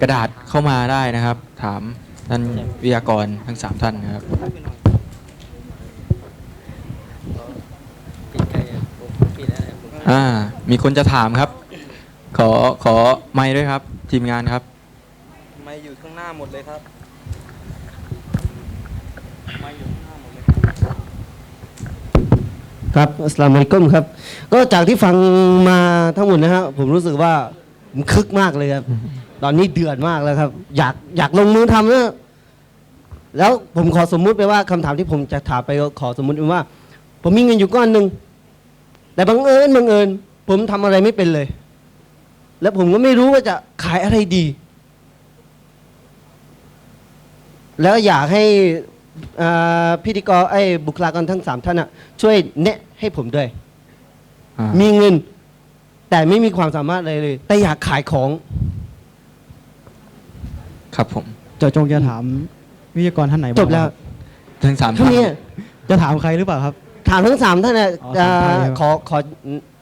กระดาษเข้ามาได้นะครับ ถามท่านวิทยากรทั้งสามท่านนะครับ อ่า มีคนจะถามครับ ขอขอไมค์ด้วยครับ ทีมงานครับ ไม่อยู่ข้างหน้าหมดเลยครับไม่อยู่ข้างหน้าหมดเลยครับอัสสลามุอะลัยกุมครับ ก็จากที่ฟังมาทั้งหมดนะฮะผมรู้สึกว่าผมคึกมากเลยครับ ตอนนี้เดือดมากแล้วครับ อยากอยากลงมือทำนะแล้วผมขอสมมุติไปว่าคำถามที่ผมจะถามไปก็ขอสมมุติไปว่า ผมมีเงินอยู่ก้อนหนึ่งแต่บังเอิญบังเอิญผมทำอะไรไม่เป็นเลย แล้วผมก็ไม่รู้ว่าจะขายอะไรดี แล้วอยากให้อ่าพิธีกรไอ้ยบุคลากรทั้งสามท่านอะช่วยแนะให้ผมด้วย อ่ามีเงิน แต่ไม่มีความสามารถอะไรเลย แต่อยากขายของ ครับผม เจาะจงจะถามวิทยากรท่านไหนางจบแล้ว ครับทั้งสามเท่าท่านนี้จะถามใครหรือเปล่าครับ ถามทั้งสามท่านนะอ๋อสามท่านเลยครับ ขอขอ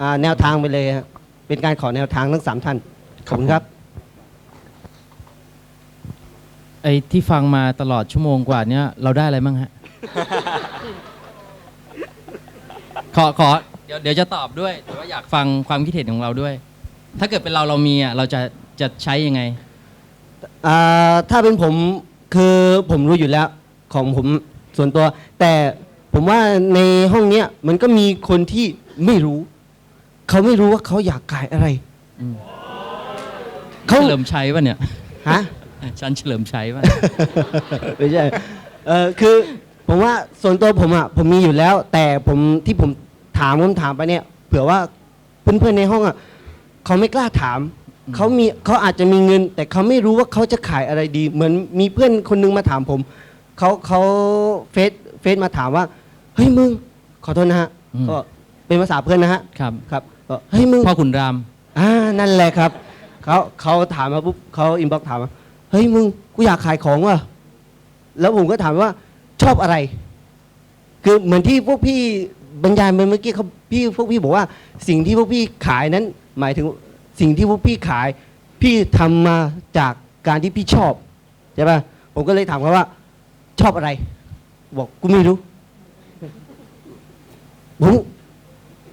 อ่าแนวทางไปเลยฮะเป็นการขอแนวทางทั้งสามท่านขอบคุณครับ ไอ้ที่ฟังมาตลอดชั่วโมงกว่าเนี้ยเราได้อะไรบ้างฮะ ขอขอเดี๋ยวเดี๋ยวจะตอบด้วย แต่ว่าอยากฟังความคิดเห็นของเราด้วย ถ้าเกิดเป็นเราเรามีอะเราจะจะใช้ยังไง อ่าถ้าเป็นผมคือผมรู้อยู่แล้วของผมส่วนตัว แต่ผมว่าในห้องเนี้ยมันก็มีคนที่ไม่รู้ เขาไม่รู้ว่าเขาอยากขายอะไรอืมเขา เฉลิมชัยป่ะเนี่ย ฮะฉันเฉลิมชัยป่ะ ไม่ใช่เออคือผมว่าส่วนตัวผมอะผมมีอยู่แล้ว แต่ผมที่ผมถามคำถามไปเนี่ย เผื่อว่าเพื่อนๆในห้องอะเขาไม่กล้าถามอืม เขามีเขาอาจจะมีเงิน แต่เขาไม่รู้ว่าเขาจะขายอะไรดี เหมือนมีเพื่อนคนนึงมาถามผมเขาเขาเฟซเฟซมาถามว่าเฮ้ยมึง ขอโทษนะฮะอืม ก็เป็นภาษาเพื่อนนะฮะครับครับก็เฮ้ยมึง พ่อขุนราม อ่านั่นแหละครับเขาเขาถามมาปุ๊บเขาอินบ็อกถามมาเฮ้ยมึงกูอยากขายของว่ะแล้วผมก็ถามว่าชอบอะไร คือเหมือนที่พวกพี่บรรยายไปเมื่อกี้เขาพี่พวกพี่บอกว่าสิ่งที่พวกพี่ขายนั้น หมายถึง สิ่งที่พวกพี่ขาย พี่ทำมาจากการที่พี่ชอบใช่ป่ะผมก็เลยถามเขาว่า ชอบอะไร บอกกูไม่รู้ผม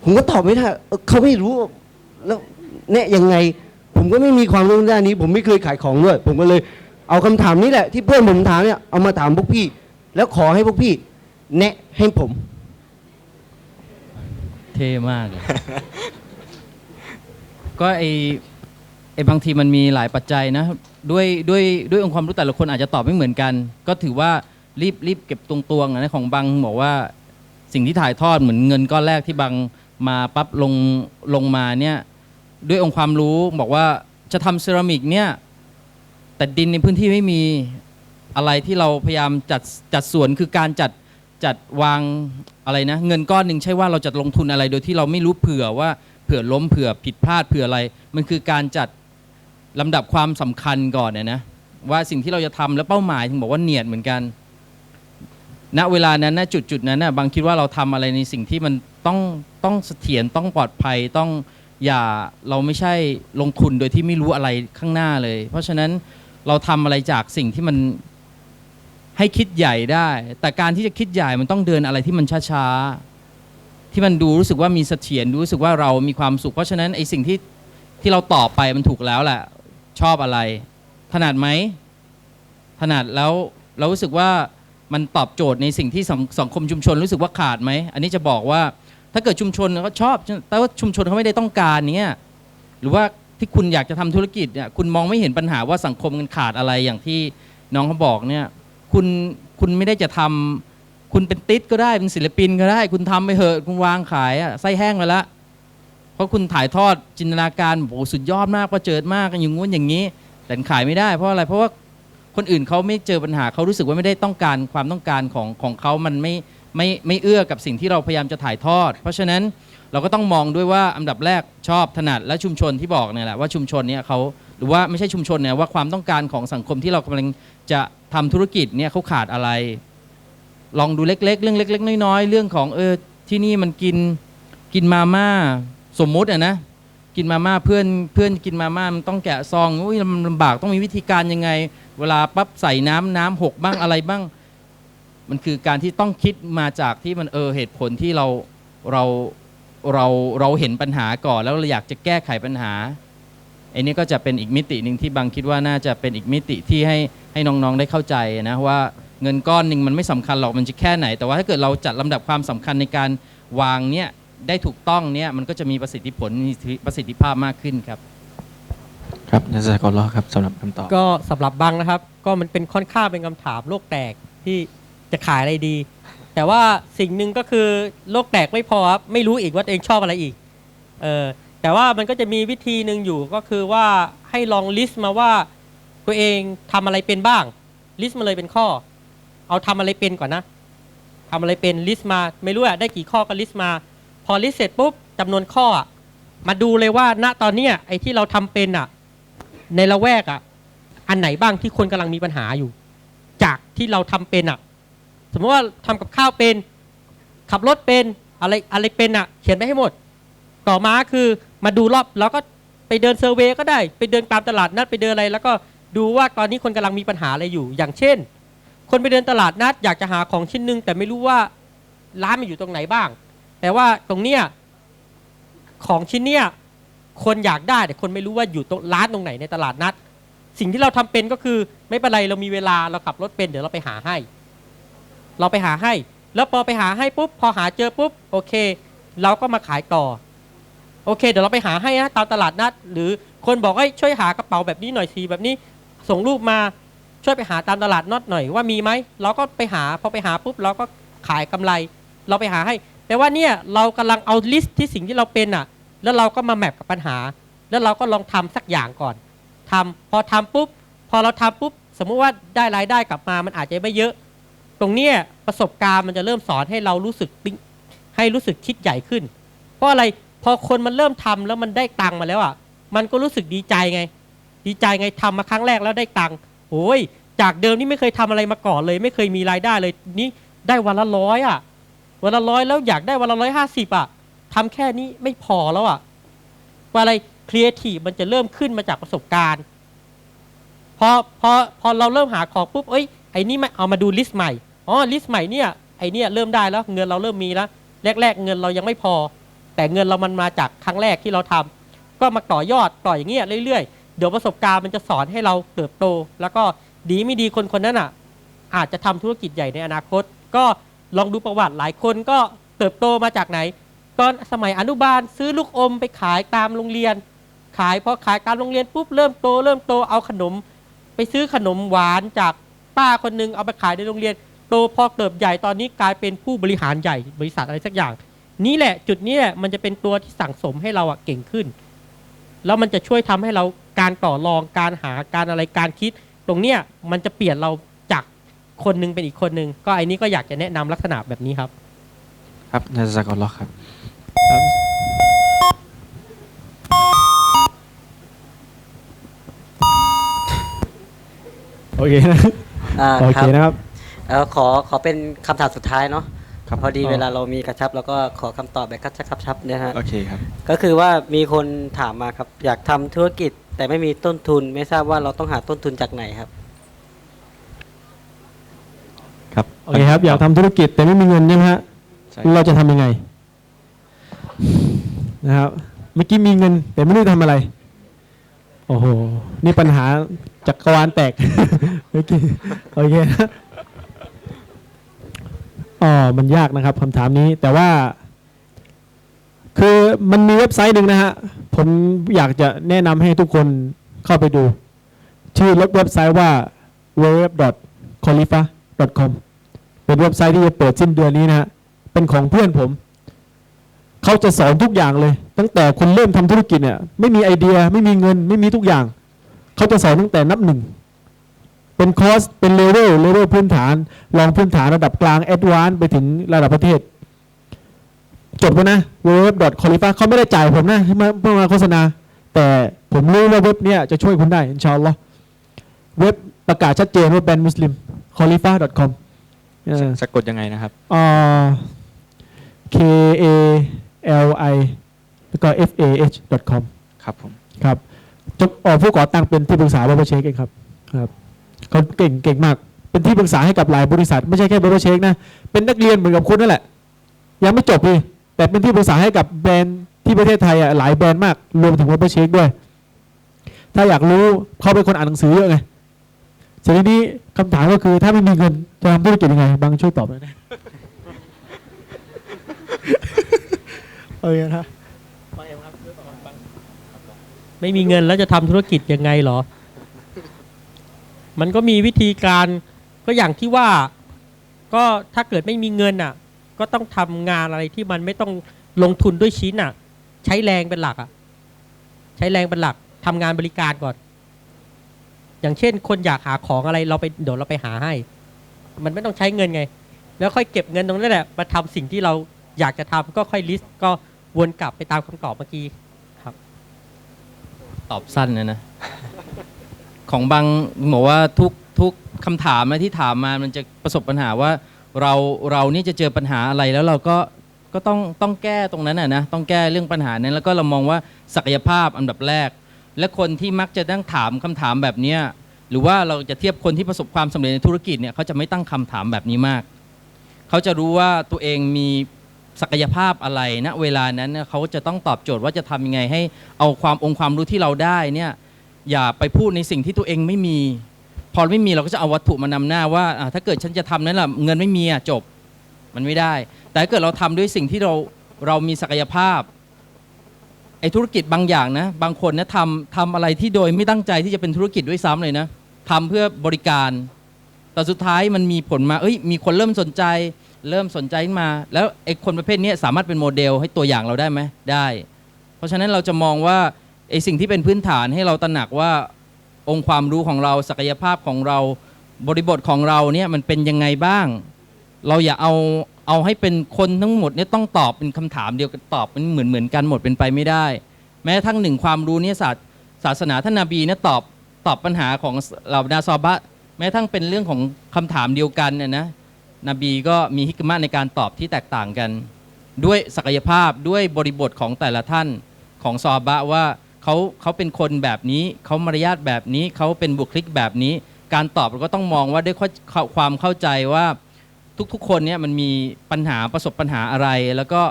ผมก็ตอบไม่ได้เขาไม่รู้ แล้วแนะยังไง ผมก็ไม่มีความรู้ด้านนี้ ผมไม่เคยขายของด้วยผมก็เลยเอาคำถามนี้แหละ ที่เพื่อนผมถามเนี่ยเอามาถามพวกพี่ แล้วขอให้พวกพี่ แนะให้ผม เท่มาก ก็ไอไอบางทีมันมีหลายปัจจัยนะด้วยด้วยด้วยองค์ความรู้แต่ละคนอาจจะตอบไม่เหมือนกัน ก็ถือว่ารีบรีบเก็บตรงตวงนะของบางบอกว่าสิ่งที่ถ่ายทอดเหมือนเงินก้อนแรกที่บางมาปั๊บลงลงมาเนี่ยด้วยองค์ความรู้บอกว่าจะทำเซรามิกเนี่ยแต่ดินในพื้นที่ไม่มีอะไรที่เราพยายามจัดจัดสวนคือการจัดจัดวางอะไรนะ เงินก้อนหนึ่งใช่ว่าเราจะลงทุนอะไรโดยที่เราไม่รู้เผื่อว่า เผื่อล้มเผื่อผิดพลาดเผื่ออะไร มันคือการจัดลำดับความสำคัญก่อนเนะนะว่าสิ่งที่เราจะทำแล้วเป้าหมายถึงบอกว่าเนียดเหมือนกัน ณเวลานั้นณจุดจุดนั้นนะบางคิดว่าเราทำอะไรในสิ่งที่มันต้องต้องเสถียรต้องปลอดภัยต้องอย่าเราไม่ใช่ลงทุนโดยที่ไม่รู้อะไรข้างหน้าเลย เพราะฉะนั้นเราทำอะไรจากสิ่งที่มันให้คิดใหญ่ได้ แต่การที่จะคิดใหญ่มันต้องเดินอะไรที่มันช้าๆ ที่มันดูรู้สึกว่ามีเสถียรรู้สึกว่าเรามีความสุข เพราะฉะนั้นไอ้สิ่งที่ที่เราตอบไปมันถูกแล้วแหละชอบอะไร ถนัดไหมถนัดแล้วเรารู้สึกว่ามันตอบโจทย์ในสิ่งที่สังสงคมชุมชนรู้สึกว่าขาดไหมอันนี้จะบอกว่าถ้าเกิดชุมชนเขาชอบ แต่ว่าชุมชนเขาไม่ได้ต้องการเนี้ยหรือว่าที่คุณอยากจะทำธุรกิจเนี่ยคุณมองไม่เห็นปัญหาว่าสังคมมันขาดอะไรอย่างที่น้องเขาบอกเนี่ยคุณคุณไม่ได้จะทำ คุณเป็นติดก็ได้เป็นศิลปินก็ได้ คุณทำไปเถอะคุณวางขายอะไส้แห้งไปล้วเพราะคุณถ่ายทอดจินตนาการโอ้โหสุดยอดมากประเจิดมากอย่างงู้นอย่างนี้ แต่ขายไม่ได้ เพราะอะไรเพราะว่าคนอื่นเขาไม่เจอปัญหาเขารู้สึกว่าไม่ได้ต้องการความต้องการของของเขามันไม่ไม่ไม่เอื้อกับสิ่งที่เราพยายามจะถ่ายทอด เพราะฉะนั้นเราก็ต้องมองด้วยว่าอันดับแรกชอบถนัดและชุมชนที่บอกเนี่ยแหละว่าชุมชนเนี่ยเขาหรือว่าไม่ใช่ชุมชนเนี่ยว่าความต้องการของสังคมที่เรากำลังจะทำธุรกิจเนี่ยเขาขาดอะไร ลองดูเล็ก ๆ เรื่องเล็ก ๆ น้อยๆเรื่องของเออที่นี่มันกินกินมาม่าสมมุติอะนะกินมาม่าเพื่อนเพื่อนกินมาม่ามันต้องแกะซองอุ้ยมันลำบากต้องมีวิธีการยังไง เวลาปั๊บใส่น้ำน้ำหกบ้างอะไรบ้าง มันคือการที่ต้องคิดมาจากที่มันเออเหตุผลที่เราเราเราเราเห็นปัญหาก่อน แล้วเราอยากจะแก้ไขปัญหาไอ้นี่ก็จะเป็นอีกมิติหนึ่งที่บางคิดว่าน่าจะเป็นอีกมิติที่ให้ให้น้องๆได้เข้าใจนะว่า เงินก้อนหนึ่งมันไม่สำคัญหรอกมันจะแค่ไหน แต่ว่าถ้าเกิดเราจัดลำดับความสำคัญในการวางเนี่ยได้ถูกต้องเนี่ยมันก็จะมีประสิทธิผลมีประสิทธิภาพมากขึ้นครับ ครับนักศึกษากรอครับสำหรับคำตอบก็สำหรับบังนะครับ ก็มันเป็นค่อนข้างเป็นคำถามโลกแตกที่จะขายอะไรดี แต่ว่าสิ่งหนึ่งก็คือโลกแตกไม่พอครับไม่รู้อีกว่าตัวเองชอบอะไรอีกเออแต่ว่ามันก็จะมีวิธีหนึ่งอยู่ก็คือว่าให้ลองลิสต์มาว่าตัวเองทำอะไรเป็นบ้างลิสต์มาเลยเป็นข้อ เอาทำอะไรเป็นก่อนนะทำอะไรเป็นลิสต์มาไม่รู้อะได้กี่ข้อก็ลิสต์มา พอลิสต์เสร็จปุ๊บจำนวนข้อมาดูเลยว่าณตอนเนี้ยไอ้ที่เราทำเป็นอะในละแวกอะอันไหนบ้างที่คนกำลังมีปัญหาอยู่ จากที่เราทำเป็นอะสมมติว่าทำกับข้าวเป็น ขับรถเป็นอะไรอะไรเป็นอะเขียนไปให้หมด ต่อมาคือมาดูรอบเราก็ไปเดินเซอร์เวยก็ได้ ไปเดินตามตลาดนัดไปเดินอะไร แล้วก็ดูว่าตอนนี้คนกำลังมีปัญหาอะไรอยู่ อย่างเช่น คนไปเดินตลาดนัดอยากจะหาของชิ้นหนึ่งแต่ไม่รู้ว่าร้านมันอยู่ตรงไหนบ้าง แต่ว่าตรงเนี้ยของชิ้นเนี้ยคนอยากได้แต่คนไม่รู้ว่าอยู่ตรงร้านตรงไหนในตลาดนัด สิ่งที่เราทำเป็นก็คือไม่เป็นไรเรามีเวลาเราขับรถเป็นเดี๋ยวเราไปหาให้ เราไปหาให้ แล้วพอไปหาให้ปุ๊บพอหาเจอปุ๊บโอเค เราก็มาขายต่อโอเคเดี๋ยวเราไปหาให้นะตามตลาดนัด หรือคนบอกให้ช่วยหากระเป๋าแบบนี้หน่อยสิแบบนี้ ส่งรูปมา ช่วยไปหาตามตลาดนัดหน่อยว่ามีไหมเราก็ไปหาพอไปหาปุ๊บเราก็ขายกำไร เราไปหาให้แต่ว่าเนี่ยเรากำลังเอาลิสต์ที่สิ่งที่เราเป็นอะ แล้วเราก็มาแมปกับปัญหา แล้วเราก็ลองทำสักอย่างก่อนทำพอทำปุ๊บพอเราทำปุ๊บสมมุติว่าได้รายได้กลับมามันอาจจะไม่เยอะ ตรงเนี้ยประสบการณ์มันจะเริ่มสอนให้เรารู้สึกให้รู้สึกคิดใหญ่ขึ้น เพราะอะไรพอคนมันเริ่มทำแล้วมันได้ตังค์มาแล้วอะมันก็รู้สึกดีใจไง ดีใจไงทำมาครั้งแรกแล้วได้ตังค์ โอ้ยจากเดิมนี่ไม่เคยทำอะไรมาก่อนเลย ไม่เคยมีรายได้เลยนี่ได้วันละร้อยอะ วันละร้อยแล้วอยากได้วันละร้อยห้าสิบอะทำแค่นี้ไม่พอแล้วอะว่าอะไรครีเอทีฟมันจะเริ่มขึ้นมาจากประสบการณ์พอพอพอเราเริ่มหาของปุ๊บเอ้ยไอ้นี่มาเอามาดูลิสต์ใหม่อ๋อลิสต์ใหม่เนี่ยไอ้เนี่ยเริ่มได้แล้วเงินเราเริ่มมีแล้วแรก ๆ เงินเรายังไม่พอ แต่เงินเรามันมาจากครั้งแรกที่เราทำก็มาต่อยอดต่ออย่างเงี้ยเรื่อยๆ เดี๋ยวประสบการณ์มันจะสอนให้เราเติบโต แล้วก็ดีไม่ดีคนคนนั้นอะ อาจจะทำธุรกิจใหญ่ในอนาคต ก็ลองดูประวัติหลายคนก็เติบโตมาจากไหน ตอนสมัยอนุบาลซื้อลูกอมไปขายตามโรงเรียน ขายพอขายตามโรงเรียนปุ๊บเริ่มโต เริ่มโตเอาขนม ไปซื้อขนมหวานจากป้าคนหนึงเอาไปขายในโรงเรียน โตพอเติบใหญ่ตอนนี้กลายเป็นผู้บริหารใหญ่บริษัทอะไรสักอย่าง นี่แหละจุดนี้แหละมันจะเป็นตัวที่สั่งสมให้เราอะเก่งขึ้น แล้วมันจะช่วยทำให้เราการต่อรองการหาการอะไรการคิด ตรงเนี้ยมันจะเปลี่ยนเราจากคนหนึงเป็นอีกคนหนึงก็ไอ้นี้ก็อยากจะแนะนำลักษณะแบบนี้ครับ ครับนักศึกษากรอครับโอเคนะอ่าโอคเครับนะครับเออขอขอเป็นคำถามสุดท้ายเนาะ ครับพอดีอ๋อเวลาเรามีกระชับ แล้วก็ขอคำตอบแบบกระชับกระชับนะฮะ โอเคครับ ก็คือว่ามีคนถามมาครับ อยากทำธุรกิจแต่ไม่มีต้นทุน ไม่ทราบว่าเราต้องหาต้นทุนจากไหนครับ ครับโอเคครับ อยากทำธุรกิจแต่ไม่มีเงินใช่ไหมฮะ ใช่เราจะทำยังไง นะครับ เมื่อกี้มีเงิน แต่ไม่รู้จะทำอะไร โอ้โห นี่ปัญหาจักรวาลแตก เมื่อกี้โอเคนะ อ๋อมันยากนะครับคำถามนี้แต่ว่า คือมันมีเว็บไซต์หนึ่งนะฮะ ผมอยากจะแนะนำให้ทุกคนเข้าไปดู ชื่อเว็บไซต์ว่า www.khalifa.com เป็นเว็บไซต์ที่จะเปิดสิ้นเดือนนี้นะฮะ เป็นของเพื่อนผม เขาจะสอนทุกอย่างเลย ตั้งแต่คนเริ่มทำธุรกิจเนี่ย ไม่มีไอเดีย ไม่มีเงิน ไม่มีทุกอย่าง เขาจะสอนตั้งแต่นับหนึ่ง เป็นคอร์สเป็นเลเวลเลเวลพื้นฐานลองพื้นฐานระดับกลางแอดวานซ์ไปถึงระดับประเทศ จบแล้วนะ w w w c o l i f a เขาไม่ได้จ่ายผมนะเมื่อเพื่อมาโฆษณา แต่ผมรู้ว่าเว็บเนี้ยจะช่วยคุณได้อินชาอัลลอฮ์เว็บประกาศชัดเจนว่าแบรนด์มุสลิม c o l i f a com เออสะกดยังไงนะครับอ่า K A L I แล้วก็ F A H com ครับผมครับจบออกผู้ก่อตั้งเป็นที่ปรึกษาบริเชคเองครับครับ เขาเก่งเก่งมาก เป็นที่ปรึกษาให้กับหลายบริษัท ไม่ใช่แค่บริเชคนะ เป็นนักเรียนเหมือนกับคุณนั่นแหละ ยังไม่จบเลย แต่เป็นที่ปรึกษาให้กับแบรนด์ที่ประเทศไทยอะหลายแบรนด์มาก รวมถึงบริเชคด้วย ถ้าอยากรู้เขาเป็นคนอ่านหนังสือเยอะไงทีนี้คำถามก็คือถ้าไม่มีเงินจะทำธุรกิจยังไง บางช่วยตอบหน่อยนะเออนะไม่มีเงินแล้วจะทำธุรกิจยังไงเหรอ มันก็มีวิธีการก็อย่างที่ว่าก็ถ้าเกิดไม่มีเงินอะ ก็ต้องทำงานอะไรที่มันไม่ต้องลงทุนด้วยชิ้นอะ ใช้แรงเป็นหลักอะ ใช้แรงเป็นหลักทำงานบริการก่อน อย่างเช่น คนอยากหาของอะไรเราไปเดี๋ยวเราไปหาให้ มันไม่ต้องใช้เงินไง แล้วค่อยเก็บเงินตรงนั้นแหละมาทำสิ่งที่เราอยากจะทำก็ค่อยลิสต์ก็วนกลับไปตามคำตอบเมื่อกี้ครับ ตอบสั้นนะนะ ของบางบอกว่าทุกทุกคำถามนะที่ถามมามันจะประสบปัญหาว่าเราเรานี่จะเจอปัญหาอะไรแล้วเราก็ก็ต้องต้องแก้ตรงนั้นนะนะต้องแก้เรื่องปัญหานั้น แล้วก็เรามองว่าศักยภาพอันดับแรก และคนที่มักจะตั้งถามคำถามแบบเนี้หรือว่าเราจะเทียบคนที่ประสบความสำเร็จในธุรกิจเนี่ยเขาจะไม่ตั้งคำถามแบบนี้มาก เขาจะรู้ว่าตัวเองมีศักยภาพอะไรณเวลานั้นเขาจะต้องตอบโจทย์ว่าจะทำยังไงให้เอาความองค์ความรู้ที่เราได้เนี่ย อย่าไปพูดในสิ่งที่ตัวเองไม่มี พอไม่มีเราก็จะเอาวัตถุมานำหน้าว่าถ้าเกิดฉันจะทำนั้นแหละเงินไม่มีอะจบมันไม่ได้ แต่ถ้าเกิดเราทำด้วยสิ่งที่เราเรามีศักยภาพไอ้ธุรกิจบางอย่างนะ บางคนนะทำทำอะไรที่โดยไม่ตั้งใจที่จะเป็นธุรกิจด้วยซ้ำเลยนะทำเพื่อบริการ แต่สุดท้ายมันมีผลมาเอ้ยมีคนเริ่มสนใจ เริ่มสนใจขึ้นมา แล้วไอ้คนประเภทนี้สามารถเป็นโมเดลให้ตัวอย่างเราได้ไหมได้ เพราะฉะนั้นเราจะมองว่า ไอสิ่งที่เป็นพื้นฐานให้เราตระหนักว่าองค์ความรู้ของเราศักยภาพของเราบริบทของเราเนี่ยมันเป็นยังไงบ้าง เราอย่าเอาเอาให้เป็นคนทั้งหมดเนี่ยต้องตอบเป็นคำถามเดียวกันตอบเป็นเหมือนเหมือนกันหมดเป็นไปไม่ได้ แม้ทั้งหนึ่งความรู้เนี่ยศาสตร์ศาสนาท่านนาบีเนี่ยตอบตอบปัญหาของเหล่าบรรดาซอบะแม้ทั้งเป็นเรื่องของคำถามเดียวกันเนี่ยนะนบีก็มีฮิกมะในการตอบที่แตกต่างกัน ด้วยศักยภาพด้วยบริบทของแต่ละท่านของซอบะว่า เขาเขาเป็นคนแบบนี้เขามารยาทแบบนี้เขาเป็นบุคลิกแบบนี้ การตอบเราก็ต้องมองว่าด้วยข้อความเข้าใจว่าทุกๆ คนเนี่ยมันมีปัญหาประสบปัญหาอะไร แล้วก็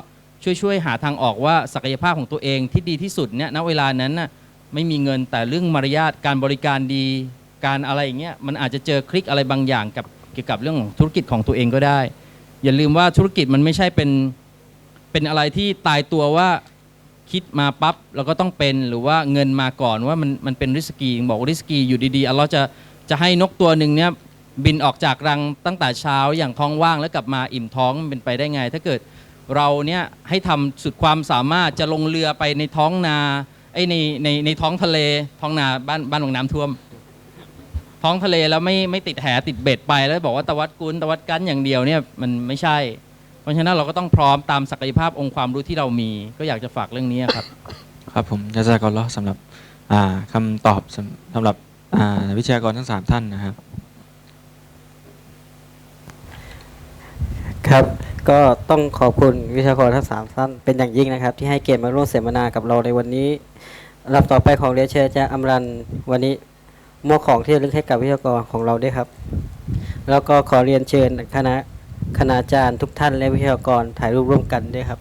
ช่วยช่วยๆหาทางออกว่าศักยภาพของตัวเองที่ดีที่สุดเนี่ยณเวลานั้นน่ะไม่มีเงินแต่เรื่องมารยาทการบริการดีการอะไรอย่างเงี้ยมันอาจจะเจอคลิกอะไรบางอย่างกับเกี่ยวกับเรื่องของธุรกิจของตัวเองก็ได้ อย่าลืมว่าธุรกิจมันไม่ใช่เป็นเป็นอะไรที่ตายตัวว่า คิดมาปั๊บเราก็ต้องเป็นหรือว่าเงินมาก่อนว่ามันมันเป็นริสกีบอกว่าริสกีอยู่ดีๆอัลเลาะห์จะจะให้นกตัวหนึ่งเนี่ยบินออกจากรังตั้งแต่เช้าอย่างท้องว่างแล้วกลับมาอิ่มท้องมันเป็นไปได้ไง ถ้าเกิดเราเนี่ยให้ทำสุดความสามารถจะลงเรือไปในท้องนาไอ้ในในในท้องทะเลท้องนาบ้านบ้านหลวงน้ำท่วม ท้องทะเลแล้วไม่ไม่ติดแหติดเบ็ดไปแล้วบอกว่าตะวัดกุนตะวัดกันอย่างเดียวเนี่ยมันไม่ใช่ เพราะฉะนั้นเราก็ต้องพร้อมตามศักยภาพองค์ความรู้ที่เรามี ก็อยากจะฝากเรื่องนี้ครับครับผมยาซากอลลอฮ์สำหรับอ่าคำตอบสำสำหรับอ่าวิทยากรทั้งสามท่านนะครับ ครับก็ต้องขอบคุณวิทยากรทั้งสามท่านเป็นอย่างยิ่งนะครับ ที่ให้เกียรติมาร่วมเสวนากับเราในวันนี้ลำต่อไปของเรียนเชิญอาจารย์อมรันวันนี้มอบของที่ระลึกให้กับวิทยากรของเราด้วยครับ แล้วก็ขอเรียนเชิญคณะ คณาจารย์ทุกท่านและวิทยากรถ่ายรูปร่วมกันด้วยครับ